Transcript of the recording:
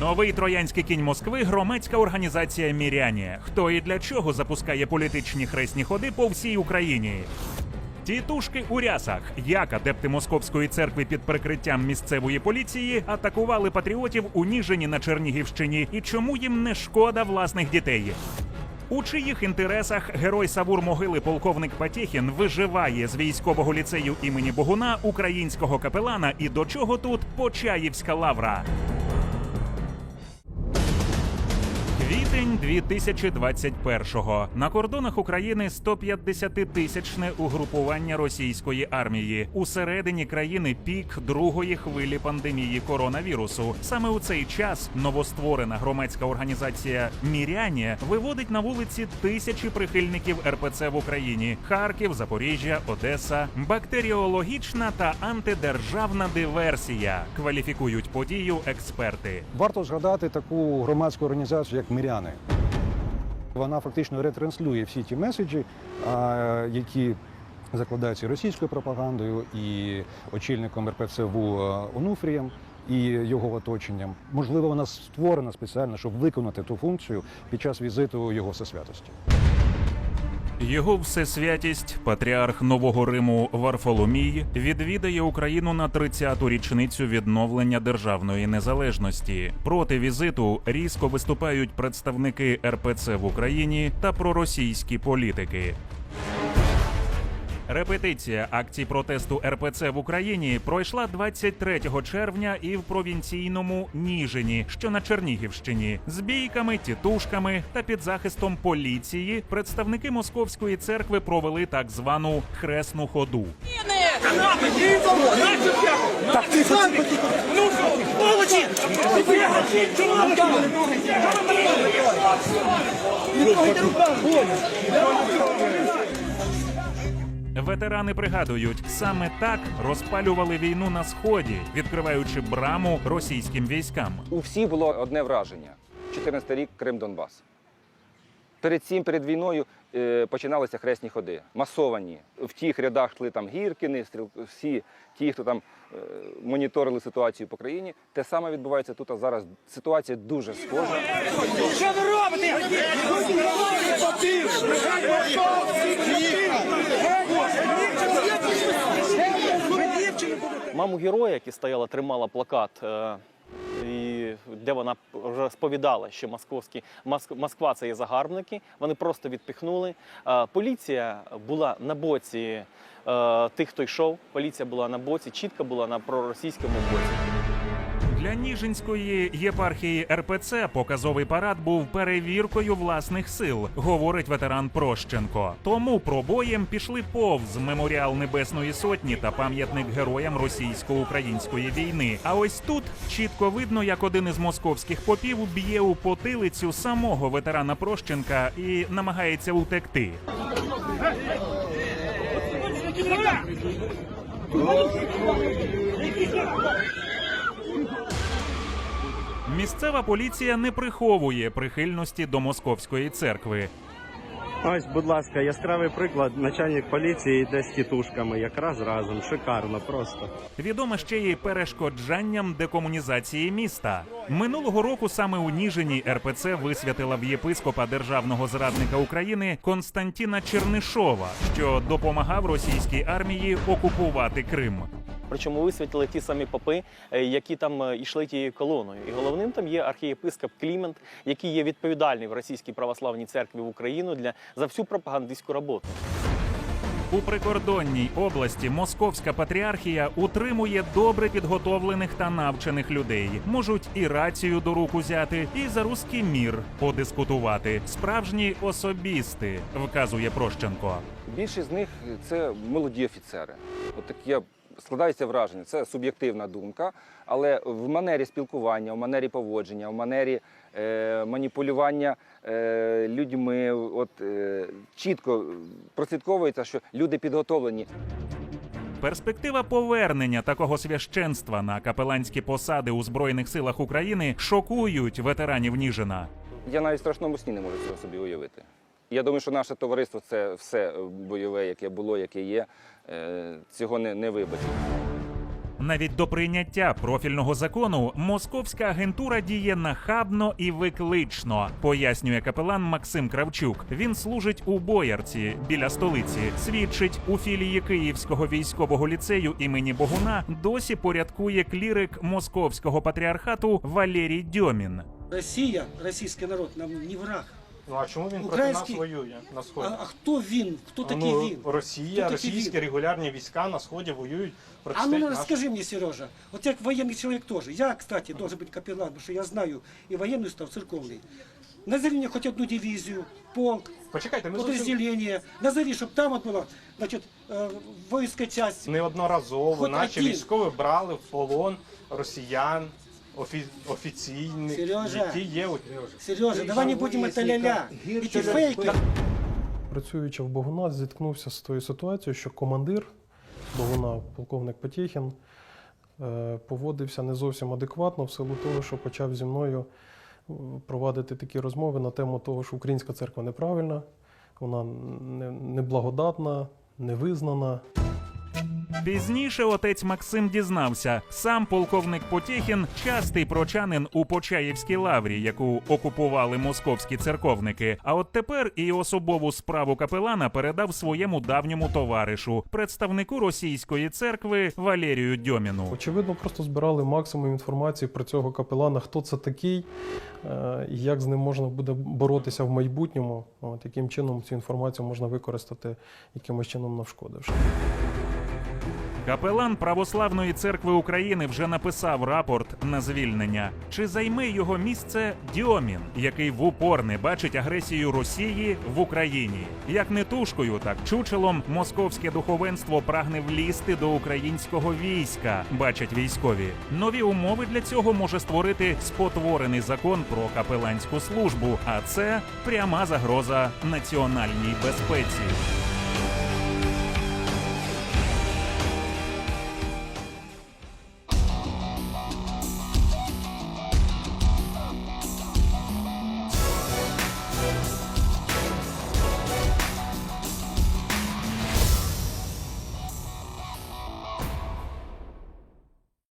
Новий троянський кінь Москви громадська організація Міряні. Хто і для чого запускає політичні хресні ходи по всій Україні? Тітушки у рясах, як адепти московської церкви під прикриттям місцевої поліції атакували патріотів у Ніжині на Чернігівщині, і чому їм не шкода власних дітей? У чиїх інтересах герой Савур могили полковник Патєхін виживає з військового ліцею імені Богуна українського капелана і до чого тут Почаївська лавра? Квітень 2021-го. На кордонах України 150-тисячне угрупування російської армії. Усередині країни пік другої хвилі пандемії коронавірусу. Саме у цей час новостворена громадська організація Міряні виводить на вулиці тисячі прихильників РПЦ в Україні: Харків, Запоріжжя, Одеса, бактеріологічна та антидержавна диверсія. Кваліфікують подію експерти. Варто згадати таку громадську організацію, як Миряни. Вона фактично ретранслює всі ті меседжі, які закладаються російською пропагандою, і очільником РПЦВУ а, Онуфрієм і його оточенням. Можливо, вона створена спеціально, щоб виконати ту функцію під час візиту його всесвятості. Його всесвятість, патріарх Нового Риму Варфоломій, відвідає Україну на 30-ту річницю відновлення державної незалежності. Проти візиту різко виступають представники РПЦ в Україні та проросійські політики. Репетиція акцій протесту РПЦ в Україні пройшла 23 червня і в провінційному Ніжині, що на Чернігівщині, з бійками, тітушками та під захистом поліції представники московської церкви провели так звану хресну ходу. Ну! Ветерани пригадують, саме так розпалювали війну на сході, відкриваючи браму російським військам. У всіх було одне враження: 14 рік Крим Донбас. Перед цим, перед війною е, починалися хресні ходи, масовані. В тих рядах йшли там Гіркіни, стріл, всі ті, хто там е, моніторили ситуацію по країні. Те саме відбувається тут. А зараз ситуація дуже схожа. Що ви робите? Маму героя, яка стояла, тримала плакат, е, і де вона розповідала, що московські Моск- Москва це є загарбники. Вони просто відпихнули. Е, Поліція була на боці е, тих, хто йшов. Поліція була на боці, чітко була на проросійському боці. Для Ніжинської єпархії РПЦ показовий парад був перевіркою власних сил, говорить ветеран Прощенко. Тому пробоєм пішли повз меморіал Небесної Сотні та пам'ятник героям російсько-української війни. А ось тут чітко видно, як один із московських попів б'є у потилицю самого ветерана Прощенка і намагається утекти. Місцева поліція не приховує прихильності до московської церкви. Ось, будь ласка, яскравий приклад. Начальник поліції йде з тітушками, якраз разом. Шикарно, просто. Відоме ще й перешкоджанням декомунізації міста. Минулого року саме у Ніжині РПЦ висвятила в єпископа державного зрадника України Константіна Чернишова, що допомагав російській армії окупувати Крим. Причому висвітлили ті самі попи, е, які там е, йшли тією колоною. І головним там є архієпископ Клімент, який є відповідальний в Російській православній церкві в Україну для за всю пропагандистську роботу. У прикордонній області Московська патріархія утримує добре підготовлених та навчених людей. Можуть і рацію до рук узяти, і за руський мір подискутувати. Справжні особісти, вказує Прощенко. Більшість з них це молоді офіцери. От таке складається враження. Це суб'єктивна думка, але в манері спілкування, в манері поводження, в манері е, маніпулювання е, людьми, от е, чітко прослідковується, що люди підготовлені. Перспектива повернення такого священства на капеланські посади у збройних силах України шокують ветеранів Ніжина. Я навіть страшному сні не можу цього собі уявити. Я думаю, що наше товариство це все бойове, яке було, яке є. е, Цього не, не вибачить. Навіть до прийняття профільного закону московська агентура діє нахабно і виклично, пояснює капелан Максим Кравчук. Він служить у Боярці біля столиці. Свідчить у філії Київського військового ліцею імені Богуна. Досі порядкує клірик московського патріархату Валерій Дьомін. Росія, російський народ, нам не враг. Ну а чому він проти Український- нас воює на сході? А, а хто він? Хто такий ну, він? Росія, Хто такий російські він? регулярні війська на сході воюють А ну протистоять ну, нашим. расскажи мне, Сережа, вот як военный человек тоже, я, кстати, должен быть капеллан, потому что я знаю и военную став, церковный. Назови мне хоть одну дивизию, полк, Почекайте, ми зовсім подразделение, назови, чтобы там вот была, значит, э, воинская часть. неодноразово Хоч наші один. військові брали в полон росіян офі... офіційних, Сережа. які є у Сережа, давай не будем это ля-ля, эти фейки. Працюючи в Богуна, зіткнувся з тою ситуацією, що командир Богуна, полковник Потєхін, е, поводився не зовсім адекватно в силу того, що почав зі мною е, провадити такі розмови на тему того, що українська церква неправильна, вона не- неблагодатна, невизнана. Пізніше отець Максим дізнався, сам полковник Потєхін частий прочанин у Почаївській лаврі, яку окупували московські церковники. А от тепер і особову справу капелана передав своєму давньому товаришу, представнику російської церкви Валерію Дьоміну. Очевидно, просто збирали максимум інформації про цього капелана, хто це такий, е, як з ним можна буде боротися в майбутньому, от, яким чином цю інформацію можна використати якимось чином навшкодивши. Капелан Православної церкви України вже написав рапорт на звільнення. Чи займе його місце Дьомін, який в упор не бачить агресію Росії в Україні? Як не тушкою, так чучелом московське духовенство прагне влізти до українського війська, бачать військові. Нові умови для цього може створити спотворений закон про капеланську службу, а це пряма загроза національній безпеці.